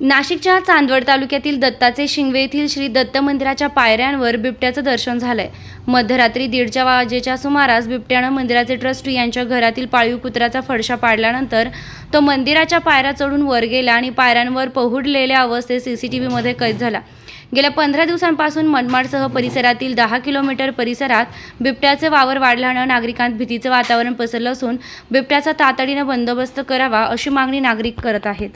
नाशिकच्या चांदवड तालुक्यातील दत्ताचे शिंगवे येथील श्री दत्त मंदिराच्या पायऱ्यांवर बिबट्याचं दर्शन झालंय. मध्यरात्री दीडच्या वाजेच्या सुमारास बिबट्यानं मंदिराचे ट्रस्टी यांच्या घरातील पाळीव कुत्र्याचा फडशा पाडल्यानंतर तो मंदिराच्या पायऱ्या चढून वर गेला आणि पायऱ्यांवर पहुडलेल्या अवस्थेत सीसीटीव्हीमध्ये कैद झाला. गेल्या पंधरा दिवसांपासून मनमाडसह परिसरातील दहा किलोमीटर परिसरात बिबट्याचे वावर वाढल्यानं नागरिकांत भीतीचं वातावरण पसरलं असून बिबट्याचा तातडीनं बंदोबस्त करावा अशी मागणी नागरिक करत आहेत.